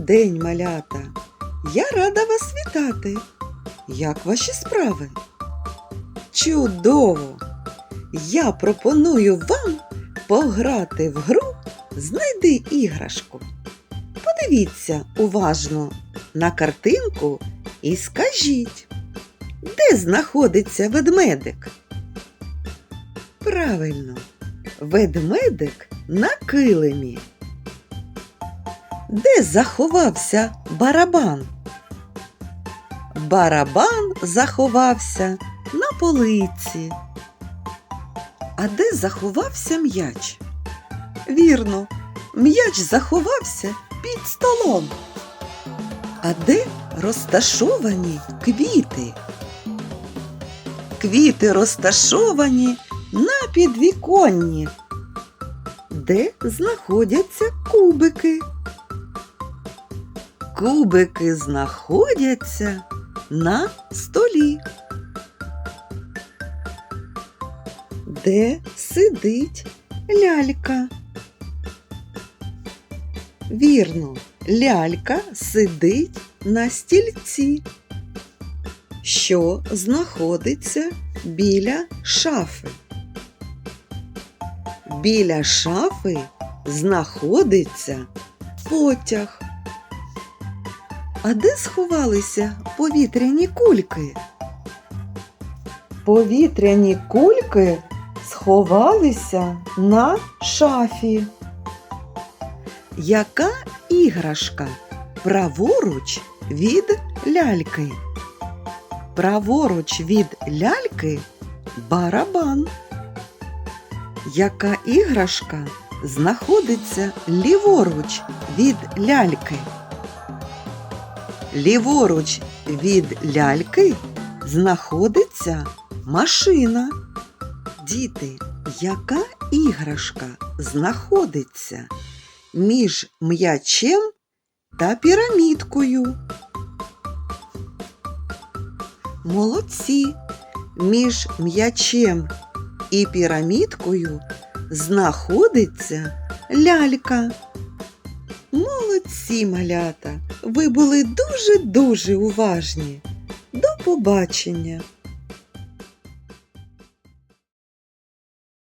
день, малята! Я рада вас вітати. Як ваші справи? Чудово! Я пропоную вам пограти в гру Знайди іграшку. Подивіться уважно на картинку і скажіть, де знаходиться ведмедик? Правильно, ведмедик на килимі. Де заховався барабан? Барабан заховався на полиці. А де заховався м'яч? Вірно, м'яч заховався під столом. А де розташовані квіти? Квіти розташовані на підвіконні. Де знаходяться кубики? Кубики знаходяться на столі. Де сидить лялька? Вірно, лялька сидить на стільці, що знаходиться біля шафи. Біля шафи знаходиться потяг. А де сховалися повітряні кульки? Повітряні кульки сховалися на шафі. Яка іграшка праворуч від ляльки? Праворуч від ляльки барабан. Яка іграшка знаходиться ліворуч від ляльки? Ліворуч від ляльки знаходиться машина. Діти, яка іграшка знаходиться між м'ячем та пірамідкою? Молодці. Між м'ячем і пірамідкою знаходиться лялька. Молодці, малята! Ви були дуже-дуже уважні. До побачення!